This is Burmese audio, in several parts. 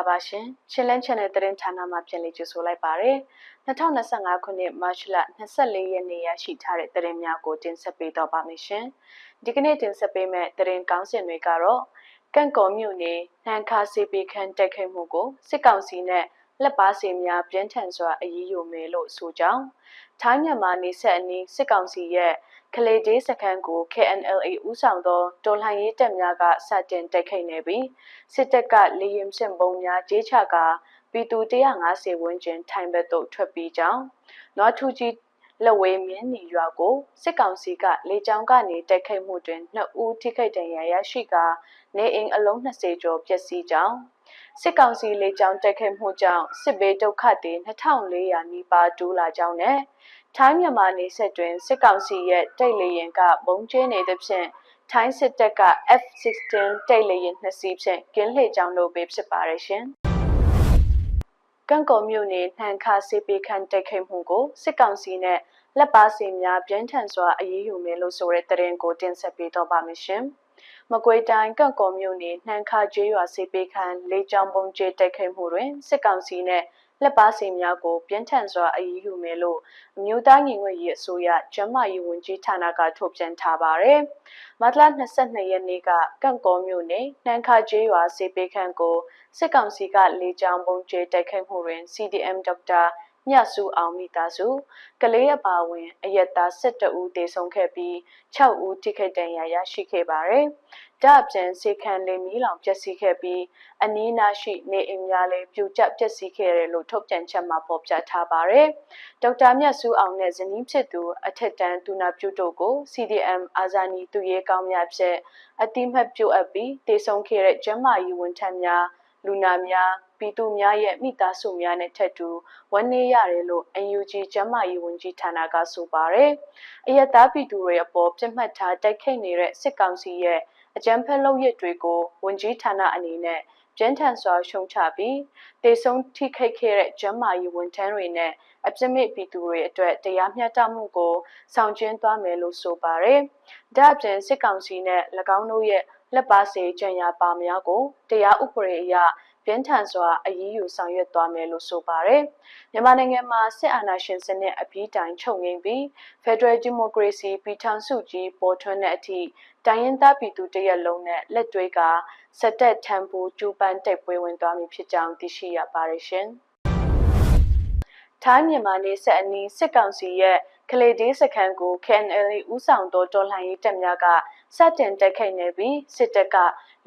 ္ဂလာပါရှင်ချင်းလန်း channel သတင်းဌာနမှာပြန်လည်ကြိုဆိုလိုက်ပါရစေ2025ခုနှစ်မတ်လ24ရက်နေ့ရရှိထားတဲ့သတင်းများကိုတင်ဆက်ပေးတော့ပါမယ်ရှင်ဒီကနေ့တင်ဆက်ပေးမယ့်သတင်းကောင်းစင်တွေကတော့ကန့်ကော်မြို့နယ်နှန်ခါစီပီခန်တက်ခိတ်မှုကိုစစ်ကောင်စီနဲ့ လက်ပါစီများပြင်းထန်စွာအရေးယူမယ်လို့ဆိုကြောင်းထိုင်းမြန်မာနေဆက်အနီးစစ်ကောင်စီရဲ့ကလေးဒေးစခန်းကို KNLA ဦးဆောင်သောတော်လှန်ရေးတပ်များကစတင်တိုက်ခိုက်နေပြီးစစ်တပ်ကလေရင်စင်ပုံများဂျေးချကပြည်သူ150ဝန်းကျင်ထိုင်ဘက်သို့ထွက်ပြီးကြောင်းနွားထူကြီးလက်ဝဲမြင်းနီရွာကိုစစ်ကောင်စီကလေကြောင်းကနေတိုက်ခိုက်မှုတွင်နှစ်ဦးထိခိုက်ဒဏ်ရာရရှိကာနေအိမ်အလုံး20ကျော်ပျက်စီးကြောင်း စစ်ကောင်စီလေကြောင်းတိုက်ခိုက်မှုကြောင့်စစ်ဘေးဒုက္ခတွေ2400နီးပါးတိုးလာကြောင်းနဲ့ထိုင်းမြန်မာနေဆက်တွင်စစ်ကောင်စီရဲ့တိုက်လေယာဉ်ကဘုံကျင်းနေသဖြင့်ထိုင်းစစ်တပ်က F-16 တိုက်လေယာဉ်နှစ်စီးဖြင့်ကင်းလှည့်ကြောင်းလုပ်ပေးဖြစ်ပါရရှင်။ကန့်ကော်မြို့နယ်နှန်ခါစေပေခန့်တိုက်ခိုက်မှုကိုစစ်ကောင်စီနဲ့လက်ပါစီများပြင်းထန်စွာအရေးယူမယ်လို့ဆိုတဲ့သတင်းကိုတင်ဆက်ပေးတော့ပါမယ်ရှင်။ မကွေတိုင်းကန့်ကော်မြို့နယ်နှန်ခါကျေးရွာစေပေခန့်လေးချောင်းပုံကျဲတိုက်ခိုက်မှုတွင်စစ်ကောင်စီနဲ့လက်ပါစီများကိုပြင်းထန်စွာအရေးယူမယ်လို့အမျိုးသားညီညွတ်ရေးအစိုးရကျန်းမာရေးဝန်ကြီးဌာနကထုတ်ပြန်ထားပါတယ်။မတ်လ22ရက်နေ့ကကန့်ကောမြို့နယ်နှမ်းခါကျေးရွာစေပေခန့်ကိုစစ်ကောင်စီကလေကြောင်းပုံကျဲတိုက်ခိုက်မှုတွင် CDM ဒေါက်တာ မြတ်စုအောင်မိသားစုကလေးအပါဝင်အယက်သား12ဦးသေဆုံးခဲ့ပြီး6ဦးထိခိုက်ဒဏ်ရာရရှိခဲ့ပါတယ်။ဒါ့အပြင်စေခန်လေးမီလောင်ပျက်စီးခဲ့ပြီးအနီးနားရှိနေအိမ်များလည်းပြိုကျပျက်စီးခဲ့တယ်လို့ထုတ်ပြန်ချက်မှာဖော်ပြထားပါတယ်။ဒေါက်တာမြတ်စုအောင်နဲ့ဇနီးဖြစ်သူအထက်တန်းသူနာပြုတို့ကို CDM အာဇာနည်သူရဲကောင်းများဖြင့်အတိမတ်ပြုတ်အပ်ပြီးတေဆုံးခဲ့တဲ့ကျန်းမာရေးဝန်ထမ်းများလူနာများ ပြည်သူများရဲ့မိသားစုများနဲ့ထပ်တူဝန်းနေရတယ်လို့ UNG ကျန်းမာရေးဝန်ကြီးဌာနကဆိုပါတယ်။အယက်သားပြည်သူတွေအပေါ်ပြစ်မှတ်ထားတိုက်ခိုက်နေတဲ့စစ်ကောင်စီရဲ့အကြမ်းဖက်လုပ်ရစ်တွေကိုဝန်ကြီးဌာနအနေနဲ့ကျန်းထန်စွာရှုံချပြီးတေဆုံးထိခိုက်ခဲ့တဲ့ကျန်းမာရေးဝန်ထမ်းတွေနဲ့အပြစ်မဲ့ပြည်သူတွေအတွက်တရားမျှတမှုကိုဆောင်ကျဉ်သွားမယ်လို့ဆိုပါတယ်။ဒါ့အပြင်စစ်ကောင်စီနဲ့၎င်းတို့ရဲ့လက်ပါစေကြံရပါများကိုတရားဥပဒေအရ ပြင်းထန်စွာအရေးယူဆောင်ရွက်သွားမယ်လို့ဆိုပါတယ်။မြန်မာနိုင်ငံမှာစစ်အာဏာရှင်စနစ်အပြီးတိုင်ချုပ်ငိမ့်ပြီး Federal Democracy ပြည်ထောင်စုကြီးပေါ်ထွန်းတဲ့အထိတိုင်းရင်းသားပြည်သူတရက်လုံးနဲ့လက်တွဲကစက်တက်ထံဖို့ကျူပန်းတိုက်ပွဲဝင်သွားမည်ဖြစ်ကြောင်းသိရှိရပါတယ်ရှင်။ထိုင်းမြန်မာနေဆက်အနီးစစ်ကောင်စီရဲ့ ကလေးဒေးစခန်းကို KNL ဦးဆောင်သောတော်လှန်ရေးတပ်များကစတင်တိုက်ခိုက်နေပြီးစစ်တပ်က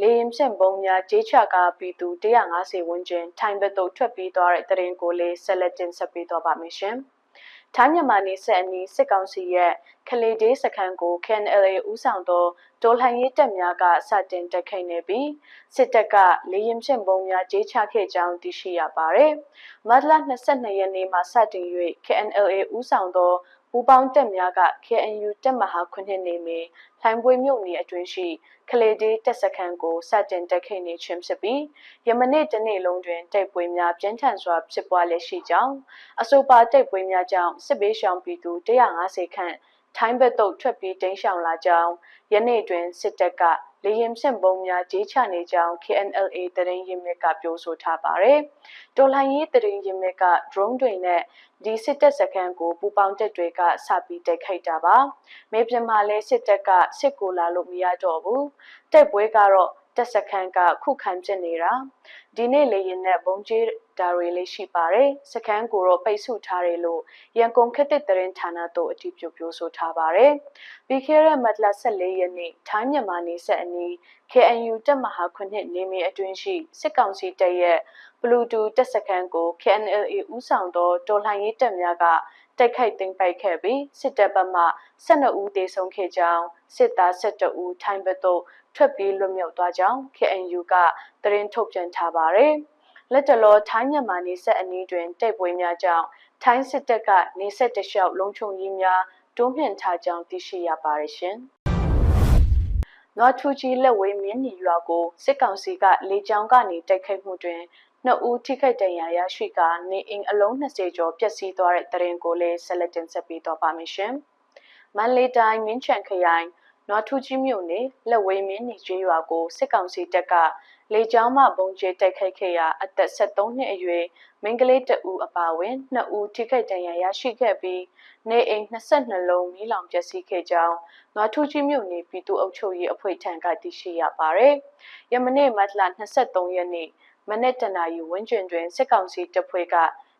လေရင်ဖြင့်ပုံများဂျေးချကပြည်သူ150ဝန်းကျင်ထိုင်ဘက်သို့ထွက်ပြေးသွားတဲ့တရင်ကိုလေးဆက်လက်တင်ဆက်ပေးသွားပါမယ်ရှင်။ထိုင်းမြန်မာနေဆက်အနီးစစ်ကောင်စီရဲ့ကလေးဒေးစခန်းကို KNLA ဦးဆောင်သောဒေါ်လှန်ရေးတပ်များကစတင်တိုက်ခိုက်နေပြီးစစ်တပ်ကလေရင်ဖြင့်ပုံများဂျေးချခဲ့ကြောင်းသိရှိရပါတယ်။မတ်လ22ရက်နေ့မှာစတင်၍ KNLA ဦးဆောင်သော ပူပေါင်းတပ်များက KNU တပ်မဟာခုနှစ်နေမီလှိုင်ပွေမြို့နယ်အတွင်းရှိကလေးဒေးတပ်စခန်းကိုစတင်တိုက်ခိုက်နေခြင်းဖြစ်ပြီးယမနေ့တနေ့လုံးတွင်တိုက်ပွဲများပြင်းထန်စွာဖြစ်ပွားလျက်ရှိကြောင်းအဆိုပါတိုက်ပွဲများကြောင့်စစ်ဘေးရှောင်ပြည်သူ150ခန့် ထိုင်းဘက်သို့ထွက်ပြေးတိမ်းရှောင်လာကြောင်းယနေ့တွင်စစ်တပ်ကလေရင်ဖြင့်ပုံများဂျေးချနေကြောင်း KNLA တရင်ရင်မြစ်ကပြောဆိုထားပါတယ်။တော်လှန်ရေးတရင်ရင်မြစ်က drone တွေနဲ့ဒီစစ်တပ်စခန်းကိုပူပေါင်းတပ်တွေကစပြီးတိုက်ခိုက်တာပါ။မေပြမှာလဲစစ်တပ်ကစစ်ကိုလာလို့မရတော့ဘူး။တိုက်ပွဲကတော့ တက်စခန်းကခုခံပြနေတာဒီနေ့လေရင်နဲ့ဘုံကျဲဒါတွေလေးရှိပါတယ်စခန်းကိုတော့ပိတ်ဆို့ထားတယ်လို့ရန်ကုန်ခက်တဲ့တရင်ဌာနတို့အတည်ပြုပြောဆိုထားပါတယ်ပြီးခဲ့တဲ့မတ်လ14ရက်နေ့ထိုင်းမြန်မာနေဆက်အနီး KNU တပ်မဟာခုနှစ်နေမီအတွင်းရှိစစ်ကောင်စီတပ်ရဲ့ဘလူးတူတပ်စခန်းကို KNLA ဦးဆောင်သောတော်လှန်ရေးတပ်များကတိုက်ခိုက်သိမ်းပိုက်ခဲ့ပြီးစစ်တပ်ဘက်မှ12ဦးသေဆုံးခဲ့ကြောင်းစစ်သား12ဦးထိုင်းဘက်သို့ ထွက်ပြေးလွတ်မြောက်သွားကြောင်း KNU ကသတင်းထုတ်ပြန်ထားပါတယ်။လက်တလောထိုင်းမြန်မာနေဆက်အနီးတွင်တိုက်ပွဲများကြောင့်ထိုင်းစစ်တပ်ကနေဆက်တလျှောက်လုံခြုံရေးများတိုးမြှင့်ထားကြောင်းသိရှိရပါတယ်ရှင်။နော်ထူကြီးလက်ဝဲမြင်းနီရွာကိုစစ်ကောင်စီကလေကြောင်းကနေတိုက်ခိုက်မှုတွင်နှစ်ဦးထိခိုက်ဒဏ်ရာရရှိကနေအိမ်အလုံး20ကျော်ပျက်စီးသွားတဲ့တရင်ကိုလည်းဆက်လက်တင်ဆက်ပေးတော့ပါမယ်ရှင်။မန်လေးတိုင်းမင်းချန်ခရိုင် နွားထူးကြီးမြို့နယ်လက်ဝဲမင်းနေကျွေးရွာကိုစစ်ကောင်စီတပ်ကလေကြောင်းမှဘုံကျဲတိုက်ခိုက်ခဲ့ရာအသက်73နှစ်အရွယ်မိန်းကလေးတဦးအပါအဝင်2ဦးထိခိုက်ဒဏ်ရာရရှိခဲ့ပြီးနေအိမ်22လုံးမီးလောင်ပျက်စီးခဲ့ကြောင်းနွားထူးကြီးမြို့နယ်ပြည်သူ့အုပ်ချုပ်ရေးအဖွဲ့ထံကသိရှိရပါတယ်။ယမနေ့မတ်လ23ရက်နေ့မနေ့တနာရီဝန်းကျင်တွင်စစ်ကောင်စီတပ်ဖွဲ့က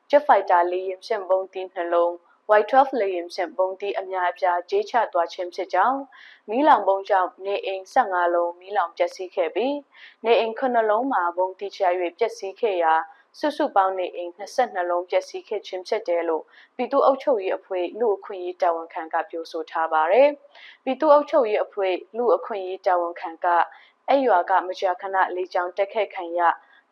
Jet Fighter လေယာဉ်ဖြင့်ဘုံတီးနှလုံး Y12 လေယာဉ်ဖြင့်ဘုံတီးအများအပြားဂျေးချသွားခြင်းဖြစ်ကြောင်းမီးလောင်ပုံကြောင့်နေအိမ်15လုံးမီးလောင်ပျက်စီးခဲ့ပြီးနေအိမ်9လုံးမှာဘုံတီးချ၍ပျက်စီးခဲ့ရာစုစုပေါင်းနေအိမ်22လုံးပျက်စီးခဲ့ခြင်းဖြစ်တယ်လို့ပြည်သူ့အုပ်ချုပ်ရေးအဖွဲ့လူအခွင့်အရေးတာဝန်ခံကပြောဆိုထားပါတယ်။ပြည်သူ့အုပ်ချုပ်ရေးအဖွဲ့လူအခွင့်အရေးတာဝန်ခံကအဲ့ရွာကမကြာခဏလေကြောင်းတက်ခတ်ခံရ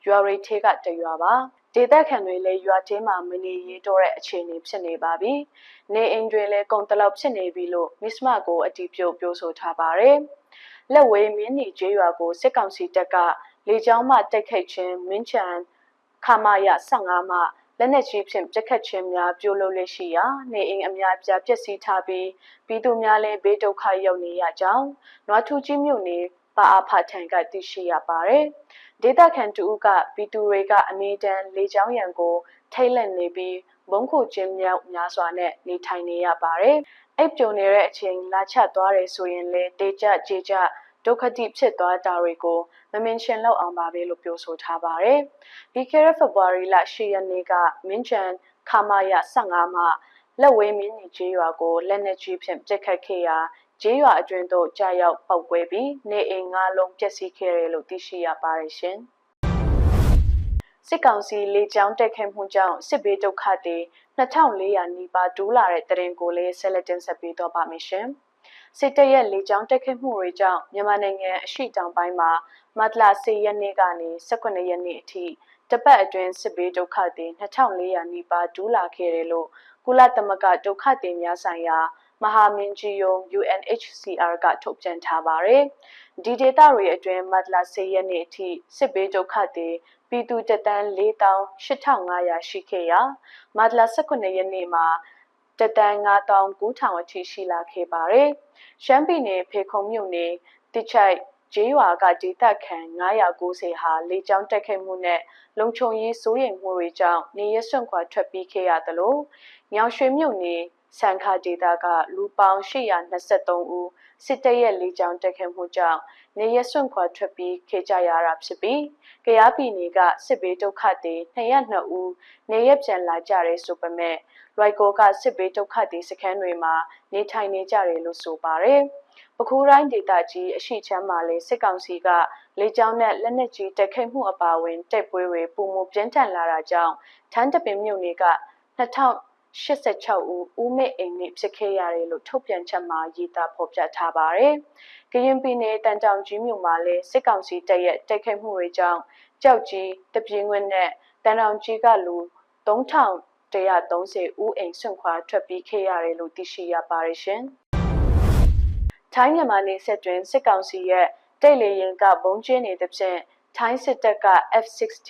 ရွာရိတ်သေးကတရွာပါ ဒေသခံတွေလည်းရွာချင်းမှာမနေရတော့တဲ့အခြေအနေဖြစ်နေပါပြီ။နေအိမ်တွေလည်းကုန်တလောက်ဖြစ်နေပြီလို့မစ္စမကိုအတီးပြုတ်ပြောဆိုထားပါတယ်။လက်ဝဲမင်းနီကျေးရွာကိုစစ်ကောင်စီတပ်ကလေကြောင်းမှတိုက်ခိုက်ခြင်းမင်းချန်ခမာယ15မှလက်နက်ကြီးဖြင့်ပြက်ခတ်ခြင်းများပြုလုပ်လက်ရှိရာနေအိမ်အများပြားပျက်စီးထားပြီးပြည်သူများလည်းဘေးဒုက္ခရောက်နေရကြောင်းနွားထူးကြီးမြို့နယ်ပါအဖထံကသိရှိရပါတယ်။ ဒေသခံတူကပြည်သူတွေကအမေတန်လေကြောင်းရန်ကို ထိတ်လန့်နေပြီးဘုံခုချင်းမြောက်များစွာနဲ့နေထိုင်နေရပါတယ်။အိပ်ပျော်နေတဲ့အချိန်လာချသွားတယ်ဆိုရင်လေတေကြကြေကြဒုက္ခတိဖြစ်သွားတာတွေကိုမမင်ရှင်လောက်အောင်ပါပဲလို့ပြောဆိုထားပါတယ်။ပြီးခဲ့တဲ့ဖေဖော်ဝါရီလ10ရက်နေ့ကမင်းချန်ခမာယ15မှာလက်ဝဲမင်းညီကျေးရွာကိုလက်နက်ကြီးဖြင့်ပစ်ခတ်ခဲ့ရာ ကျေးရွာအတွင်းသို့ကြာရောက်ပောက်ကွဲပြီးနေအိမ်ငါးလုံးပျက်စီးခဲ့တယ်လို့သိရှိရပါတယ်ရှင်။စစ်ကောင်စီလေကြောင်းတိုက်ခိုက်မှုကြောင့်စစ်ဘေးဒုက္ခတွေ2400နီးပါးဒူးလာတဲ့တရင်ကိုလည်းဆက်လက်တင်ဆက်ပေးတော့ပါမယ်ရှင်။စစ်တပ်ရဲ့လေကြောင်းတိုက်ခိုက်မှုတွေကြောင့်မြန်မာနိုင်ငံအရှိတောင်ပိုင်းမှာမတ်လ10ရက်နေ့ကနေ18ရက်နေ့အထိတပတ်အတွင်းစစ်ဘေးဒုက္ခတွေ2400နီးပါးဒူးလာခဲ့တယ်လို့ကုလသမဂ္ဂဒုက္ခသည်များဆိုင်ရာ မဟာမင်းကြီးယုံ UNHCR ကထုတ်ပြန်ထားပါတယ်။ဒီဒေတာတွေအတွင်းမတ်လ10ရက်နေ့အထိစစ်ဘေးဒုက္ခသည်ပြည်သူတသန်း48,500ရှိခဲ့ရာမတ်လ19ရက်နေ့မှာတသန်း9,900အထိရှိလာခဲ့ပါတယ်။ရှမ်းပြည်နယ်ဖေခုံမြို့နယ်တိချိုက်ဂျေးရွာကဒေသခံ990ဟာလေကြောင်းတက်ခဲ့မှုနဲ့လုံခြုံရေးစိုးရိမ်မှုတွေကြောင့်နေရစွန့်ခွာထွက်ပြေးခဲ့ရသလိုညောင်ရွှေမြို့နယ် စံခါဒေတာကလူပေါင်း823ဦးစစ်တပ်ရဲ့လေကြောင်းတက်ခဲ့မှုကြောင့်နေရစွန့်ခွာထွက်ပြေးခဲ့ကြရတာဖြစ်ပြီးကရားပြည်နယ်ကစစ်ဘေးဒုက္ခတွေ202ဦးနေရပြန်လာကြရဲဆိုပေမဲ့ရိုက်ကိုကစစ်ဘေးဒုက္ခတွေစခန်းတွေမှာနေထိုင်နေကြတယ်လို့ဆိုပါတယ်။ပခိုးတိုင်းဒေသကြီးအရှိချမ်းမှာလေစစ်ကောင်စီကလေကြောင်းနဲ့လက်နက်ကြီးတိုက်ခိုက်မှုအပါအဝင်တိုက်ပွဲတွေပုံမပြင်းထန်လာတာကြောင့်ထန်းတပင်မြို့နယ်က2000 86ဦးဦးမေအိမ်မိဖြစ်ခဲ့ရတယ်လို့ထုတ်ပြန်ချက်မှာရေးသားဖော်ပြထားပါတယ်။ကရင်ပြည်နယ်တန်တောင်ကြီးမြို့မှာလည်းစစ်ကောင်စီတပ်ရဲ့တိုက်ခိုက်မှုတွေကြောင့်ကြောက်ကြီးတပြင်းဝင်းနဲ့တန်တောင်ကြီးကလူ3130ဦးအိမ်ဆွန့်ခွာထွက်ပြေးခဲ့ရတယ်လို့သိရှိရပါတယ်ရှင်။ထိုင်းမြန်မာနယ်ဆက်တွင်စစ်ကောင်စီရဲ့တိတ်လေရင်ကဘုံကျင်းနေတဲ့ဖြင့်ထိုင်းစစ်တပ်က F16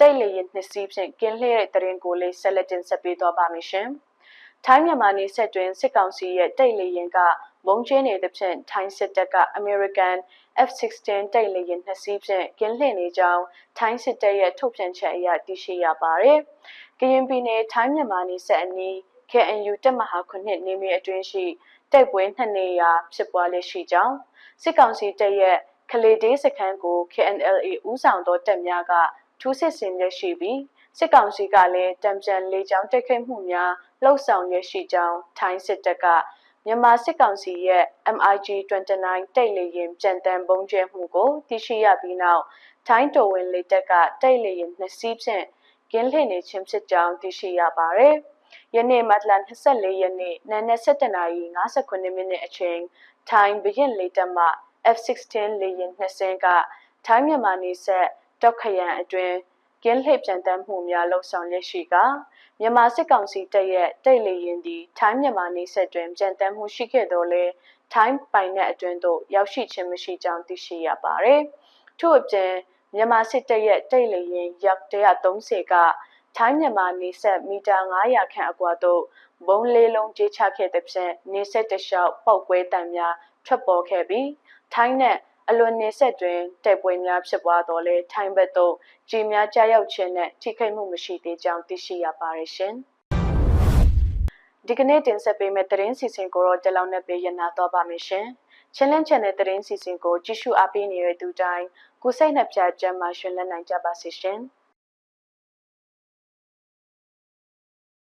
တိုက်လေရင်နှစ်စီးဖြင့်ကင်းလှည့်တဲ့တရင်ကိုလေးဆက်လက်တင်ဆက်ပေးသွားပါမယ်ရှင်။ထိုင်းမြန်မာနယ်ဆက်တွင်စစ်ကောင်စီရဲ့တိုက်လေရင်ကမုံကျင်းနေတဲ့ဖြင့်ထိုင်းစစ်တပ်က American F-16 တိုက်လေယာဉ်နှစ်စီးဖြင့်ကင်းလှည့်နေကြောင်းထိုင်းစစ်တပ်ရဲ့ထုတ်ပြန်ချက်အရသိရှိရပါတယ်။ကရင်ပြည်နယ်ထိုင်းမြန်မာနယ်စပ်အနီး KNU တပ်မဟာခုနှစ်နေမြေအတွင်းရှိတိုက်ပွဲနှစ်နေရာဖြစ်ပွားလက်ရှိကြောင်းစစ်ကောင်စီတပ်ရဲ့ကလေးဒေးစခန်းကို KNLA ဦးဆောင်သောတပ်များက ထူးစစ်ဆင်ရရှိပြီးစစ်ကောင်စီကလည်းတံပြန်လေးချောင်းတိုက်ခိုက်မှုများလှုပ်ဆောင်ရရှိကြောင်းထိုင်းစစ်တပ်ကမြန်မာစစ်ကောင်စီရဲ့ MiG-29 တိုက်လေယာဉ်ကြံတမ်းပုံကျဲမှုကိုသိရှိရပြီးနောက်ထိုင်းတော်ဝင်လေတပ်ကတိုက်လေယာဉ်နှစ်စီးဖြင့်ကင်းလှည့်နေခြင်းဖြစ်ကြောင်းသိရှိရပါတယ်။ယနေ့မတ်လ24ရက်နေ့နနက်7:59မိနစ်အချိန်ထိုင်းဘရင်လေတပ်မှ F-16 လေယာဉ်နှစ်စင်းကထိုင်းမြန်မာနယ်စပ် တောက်ခရန်အတွင်းကင်းလှည့်ပြန်တမ်းမှုများလှုပ်ဆောင်ရရှိကမြန်မာစစ်ကောင်စီတပ်ရဲ့တိုက်လေရင်ဒီထိုင်းမြန်မာနယ်စပ်တွင်ပြန်တမ်းမှုရှိခဲ့တော်လဲထိုင်းပိုင်နက်အတွင်းသို့ရောက်ရှိခြင်းမရှိကြောင်းသိရှိရပါတယ်။ထို့အပြင်မြန်မာစစ်တပ်ရဲ့တိုက်လေရင်ရပ်130ကထိုင်းမြန်မာနေဆက်မီတာ900ခန့်အကွာသို့ဘုံလေးလုံးကြေးချခဲ့တဲ့ဖြင့်နေဆက်တလျှောက်ပောက်ကွဲတံများထွက်ပေါ်ခဲ့ပြီးထိုင်းနဲ့ အလွန်နေဆက်တွင်တိုက်ပွဲများဖြစ်ပွားတော်လဲထိုင်းဘက်သို့ကြီးများကြားရောက်ခြင်းနဲ့ထိခိုက်မှုမရှိသေးကြောင်းသိရှိရပါတယ်ရှင်။ဒီကနေ့တင်ဆက်ပေးမယ့်သတင်းစီစဉ်ကိုတော့ကြလောက်နဲ့ပေးရနာတော့ပါမယ်ရှင်။ Challenge Channel သတင်းစီစဉ်ကိုကြည့်ရှုအားပေးနေတဲ့သူတိုင်းကိုစိတ်နှပြချမ်းမှရှင်လက်နိုင်ကြပါစေရှင်။